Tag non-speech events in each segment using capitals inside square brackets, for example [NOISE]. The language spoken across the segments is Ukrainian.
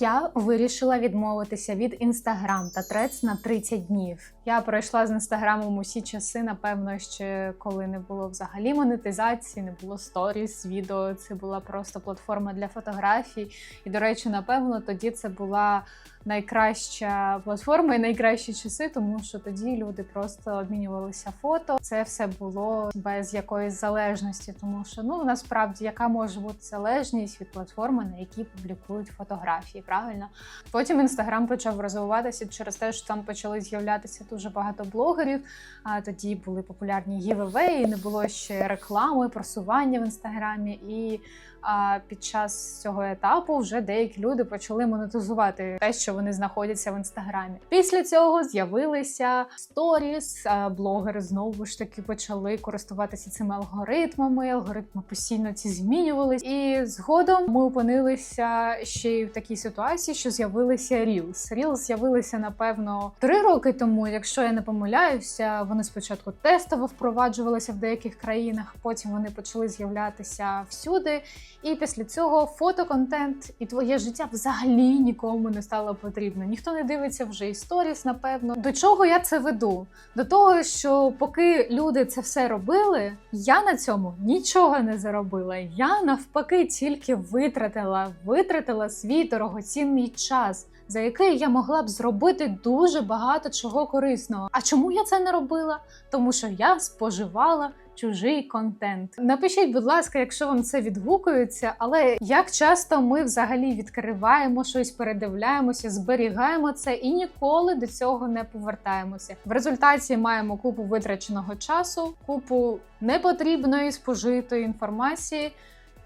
Я вирішила відмовитися від інстаграм та трец на 30 днів. Я пройшла з інстаграмом усі часи, напевно, ще коли не було взагалі монетизації, не було сторіс, відео. Це була просто платформа для фотографій. І, до речі, напевно, тоді це була найкраща платформа і найкращі часи, тому що тоді люди просто обмінювалися фото. Це все було без якоїсь залежності, тому що ну насправді яка може бути залежність від платформи, на якій публікують фотографії, правильно? Потім інстаграм почав розвиватися через те, що там почали з'являтися дуже багато блогерів. А тоді були популярні гівевеї, не було ще реклами, просування в інстаграмі. І а під час цього етапу вже деякі люди почали монетизувати те, що вони знаходяться в інстаграмі. Після цього з'явилися сторіс. Блогери знову ж таки почали користуватися цими алгоритмами. Алгоритми постійно ці змінювались. І згодом ми опинилися ще й в такій ситуації, що з'явилися Reels. Reels з'явилися напевно три роки тому, якщо я не помиляюся. Вони спочатку тестово впроваджувалися в деяких країнах, потім вони почали з'являтися всюди. І після цього фотоконтент і твоє життя взагалі нікому не стало потрібно. Ніхто не дивиться вже історіс, напевно. До чого я це веду? До того, що поки люди це все робили, я на цьому нічого не заробила. Я навпаки тільки витратила, витратила свій дорогоцінний час. За який я могла б зробити дуже багато чого корисного. А чому я це не робила? Тому що я споживала чужий контент. Напишіть, будь ласка, якщо вам це відгукується, але як часто ми взагалі відкриваємо щось, передивляємося, зберігаємо це і ніколи до цього не повертаємося. В результаті маємо купу витраченого часу, купу непотрібної спожитої інформації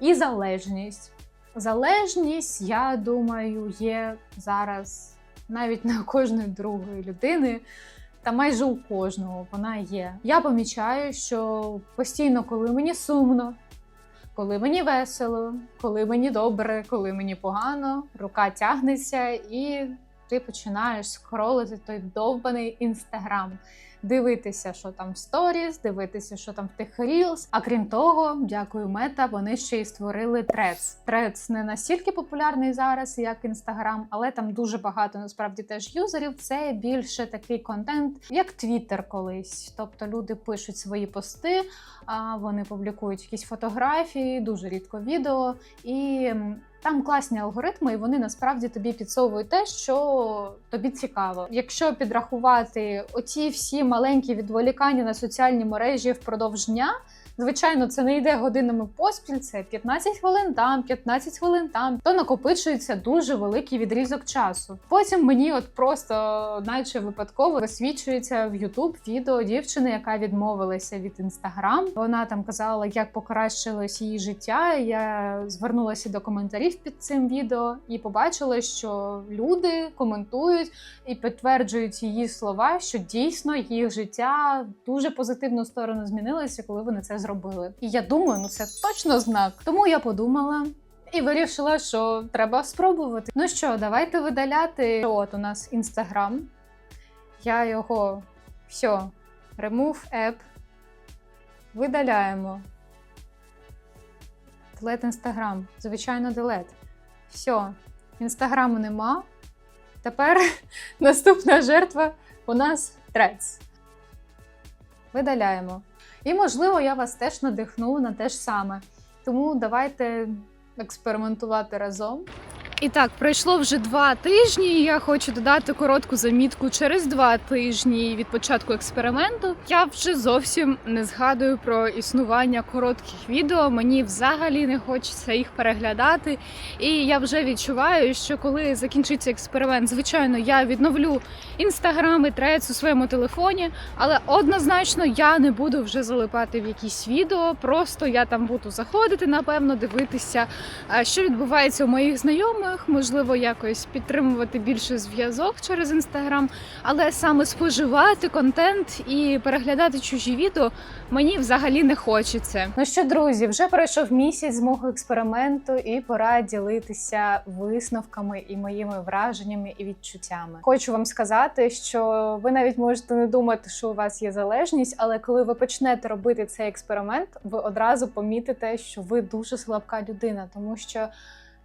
і залежність. Залежність, я думаю, є зараз навіть на кожної другої людини. Та майже у кожного вона є. Я помічаю, що постійно, коли мені сумно, коли мені весело, коли мені добре, коли мені погано, рука тягнеться, і ти починаєш скролити той довбаний інстаграм. Дивитися, що там в сторіс, дивитися, що там в тих Reels. А крім того, дякую мета, вони ще й створили Threads. Threads не настільки популярний зараз, як Інстаграм, але там дуже багато насправді теж юзерів. Це більше такий контент, як Твіттер колись. Тобто люди пишуть свої пости, а вони публікують якісь фотографії, дуже рідко відео і. Там класні алгоритми, і вони насправді тобі підсовують те, що тобі цікаво. Якщо підрахувати оці всі маленькі відволікання на соціальні мережі впродовж дня, звичайно, це не йде годинами поспіль, це 15 хвилин там, 15 хвилин там, то накопичується дуже великий відрізок часу. Потім мені от просто, наче випадково, висвічується в YouTube відео дівчини, яка відмовилася від інстаграм. Вона там казала, як покращилось її життя. Я звернулася до коментарів під цим відео і побачила, що люди коментують і підтверджують її слова, що дійсно їх життя дуже позитивну сторону змінилося, коли вони це зробили. І я думаю, ну це точно знак. Тому я подумала. І вирішила, що треба спробувати. Ну що, давайте видаляти. От у нас інстаграм. Я його все, remove app. Видаляємо. Делет інстаграм. Звичайно, делет. Все, інстаграму нема. Тепер [LAUGHS] наступна жертва у нас трец. Видаляємо. І, можливо, я вас теж надихну на те ж саме. Тому давайте експериментувати разом. І так, пройшло вже два тижні. і Я хочу додати коротку замітку через два тижні від початку експерименту. Я вже зовсім не згадую про існування коротких відео. Мені взагалі не хочеться їх переглядати. І я вже відчуваю, що коли закінчиться експеримент, звичайно, я відновлю інстаграм і трец у своєму телефоні, але однозначно я не буду вже залипати в якісь відео. Просто я там буду заходити, напевно, дивитися, що відбувається у моїх знайомих можливо, якось підтримувати більше зв'язок через інстаграм, але саме споживати контент і переглядати чужі відео мені взагалі не хочеться. Ну що, друзі, вже пройшов місяць з мого експерименту, і пора ділитися висновками і моїми враженнями і відчуттями. Хочу вам сказати, що ви навіть можете не думати, що у вас є залежність, але коли ви почнете робити цей експеримент, ви одразу помітите, що ви дуже слабка людина, тому що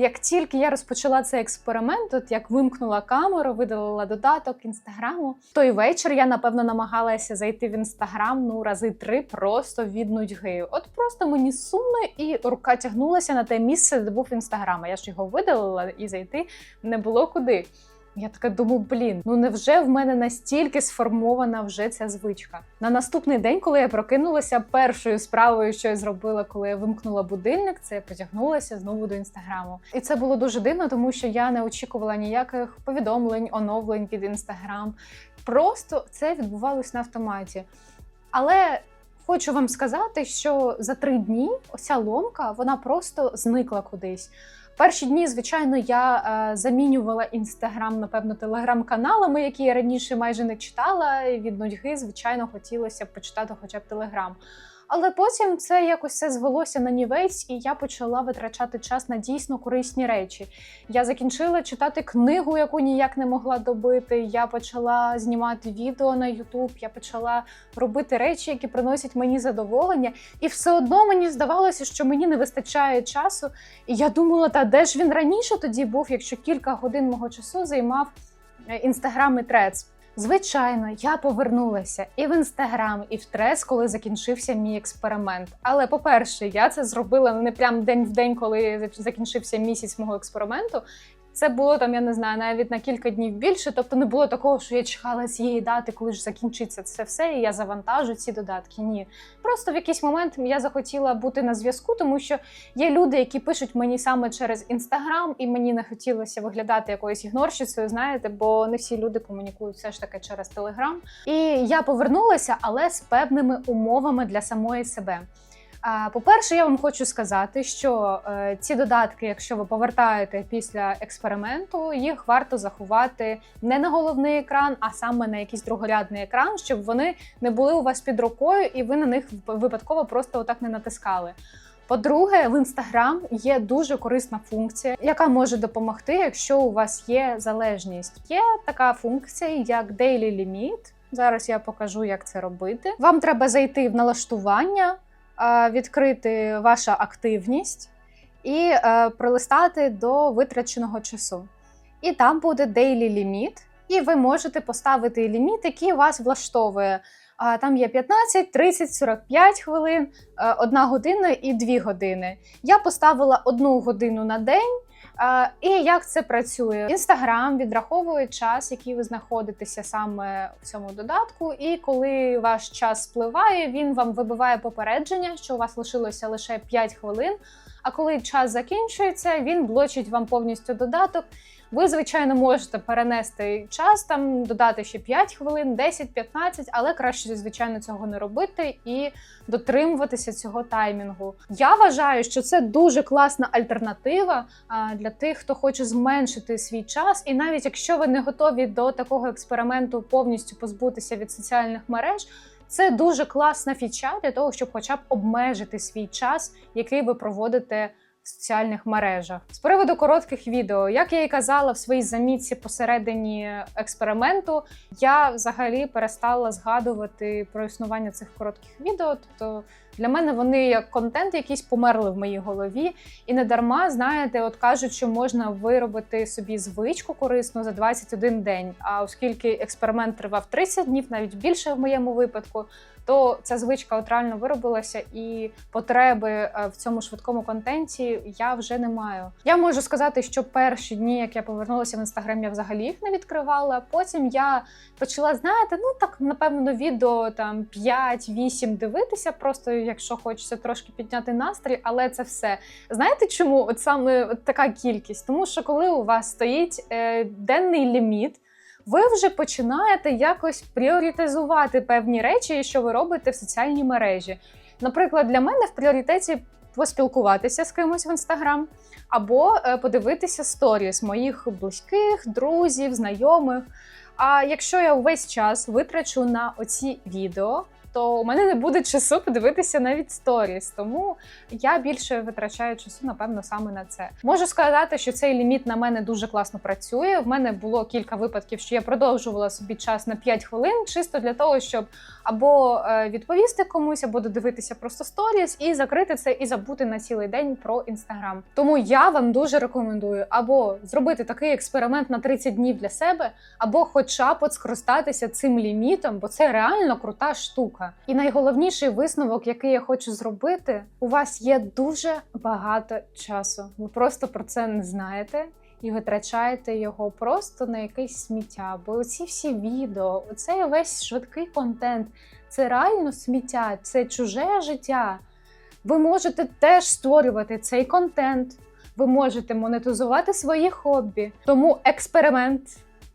Як тільки я розпочала цей експеримент, от як вимкнула камеру, видалила додаток інстаграму, той вечір я напевно намагалася зайти в інстаграм ну рази три просто від нудьги. От просто мені сумно, і рука тягнулася на те місце, де був інстаграм. Я ж його видалила і зайти не було куди. Я така думаю, блін, ну невже в мене настільки сформована вже ця звичка? На наступний день, коли я прокинулася, першою справою, що я зробила, коли я вимкнула будильник, це я потягнулася знову до інстаграму. І це було дуже дивно, тому що я не очікувала ніяких повідомлень, оновлень від інстаграм. Просто це відбувалось на автоматі. Але хочу вам сказати, що за три дні оця ломка вона просто зникла кудись. Перші дні, звичайно, я е, замінювала інстаграм, напевно, телеграм-каналами, які я раніше майже не читала. І від нудьги, звичайно, хотілося б почитати хоча б телеграм. Але потім це якось все звелося на нівець, і я почала витрачати час на дійсно корисні речі. Я закінчила читати книгу, яку ніяк не могла добити. Я почала знімати відео на YouTube, я почала робити речі, які приносять мені задоволення. І все одно мені здавалося, що мені не вистачає часу. І я думала, та де ж він раніше тоді був, якщо кілька годин мого часу займав інстаграм і трец. Звичайно, я повернулася і в інстаграм, і в трес, коли закінчився мій експеримент. Але по-перше, я це зробила не прям день в день, коли закінчився місяць мого експерименту. Це було там, я не знаю, навіть на кілька днів більше. Тобто не було такого, що я чекала цієї дати, коли ж закінчиться це все, і я завантажу ці додатки. Ні, просто в якийсь момент я захотіла бути на зв'язку, тому що є люди, які пишуть мені саме через інстаграм, і мені не хотілося виглядати якоюсь ігнорщицею, знаєте, бо не всі люди комунікують все ж таки через телеграм. І я повернулася, але з певними умовами для самої себе. По-перше, я вам хочу сказати, що е, ці додатки, якщо ви повертаєте після експерименту, їх варто заховати не на головний екран, а саме на якийсь другорядний екран, щоб вони не були у вас під рукою, і ви на них випадково просто отак не натискали. По-друге, в інстаграм є дуже корисна функція, яка може допомогти, якщо у вас є залежність. Є така функція, як Daily Limit. Зараз я покажу, як це робити. Вам треба зайти в налаштування відкрити ваша активність і е, пролистати до витраченого часу. І там буде daily ліміт, і ви можете поставити ліміт, який вас влаштовує. Там є 15, 30, 45 хвилин, 1 година і 2 години. Я поставила одну годину на день. І як це працює? Інстаграм відраховує час, який ви знаходитеся саме в цьому додатку, і коли ваш час спливає, він вам вибиває попередження, що у вас лишилося лише 5 хвилин. А коли час закінчується, він блочить вам повністю додаток. Ви, звичайно, можете перенести час, там додати ще 5 хвилин, 10-15, але краще, звичайно, цього не робити і дотримуватися цього таймінгу. Я вважаю, що це дуже класна альтернатива для тих, хто хоче зменшити свій час. І навіть якщо ви не готові до такого експерименту повністю позбутися від соціальних мереж. Це дуже класна фіча для того, щоб, хоча б обмежити свій час, який ви проводите соціальних мережах. З приводу коротких відео, як я і казала в своїй замітці посередині експерименту, я взагалі перестала згадувати про існування цих коротких відео. Тобто для мене вони як контент якийсь померли в моїй голові, і не дарма, знаєте, от кажуть, що можна виробити собі звичку корисну за 21 день. А оскільки експеримент тривав 30 днів, навіть більше в моєму випадку, то ця звичка от реально виробилася, і потреби е, в цьому швидкому контенті я вже не маю. Я можу сказати, що перші дні, як я повернулася в інстаграм, я взагалі їх не відкривала. Потім я почала, знаєте, ну так напевно, відео там 5-8 дивитися, просто якщо хочеться трошки підняти настрій, але це все. Знаєте, чому от саме така кількість? Тому що коли у вас стоїть е, денний ліміт ви вже починаєте якось пріоритизувати певні речі, що ви робите в соціальній мережі. Наприклад, для мене в пріоритеті поспілкуватися з кимось в інстаграм, або е, подивитися сторіс моїх близьких, друзів, знайомих. А якщо я увесь час витрачу на оці відео, то у мене не буде часу подивитися навіть сторіс. Тому я більше витрачаю часу, напевно, саме на це. Можу сказати, що цей ліміт на мене дуже класно працює. В мене було кілька випадків, що я продовжувала собі час на 5 хвилин, чисто для того, щоб або е, відповісти комусь, або додивитися просто сторіс і закрити це і забути на цілий день про інстаграм. Тому я вам дуже рекомендую або зробити такий експеримент на 30 днів для себе, або хоча б скористатися цим лімітом, бо це реально крута штука. І найголовніший висновок, який я хочу зробити, у вас є дуже багато часу. Ви просто про це не знаєте. І витрачаєте його просто на якесь сміття. Бо оці всі відео, оцей весь швидкий контент це реально сміття, це чуже життя. Ви можете теж створювати цей контент, ви можете монетизувати свої хобі. Тому експеримент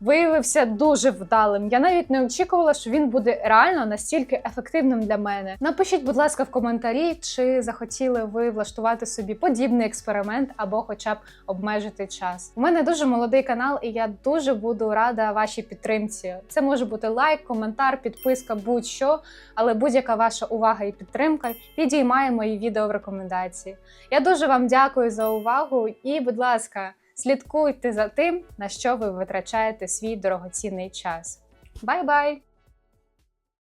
виявився дуже вдалим. Я навіть не очікувала, що він буде реально настільки ефективним для мене. Напишіть, будь ласка, в коментарі, чи захотіли ви влаштувати собі подібний експеримент або, хоча б обмежити час. У мене дуже молодий канал, і я дуже буду рада вашій підтримці. Це може бути лайк, коментар, підписка, будь-що, але будь-яка ваша увага і підтримка підіймає мої відео в рекомендації. Я дуже вам дякую за увагу і, будь ласка. Слідкуйте за тим, на що ви витрачаєте свій дорогоцінний час. Бай-бай!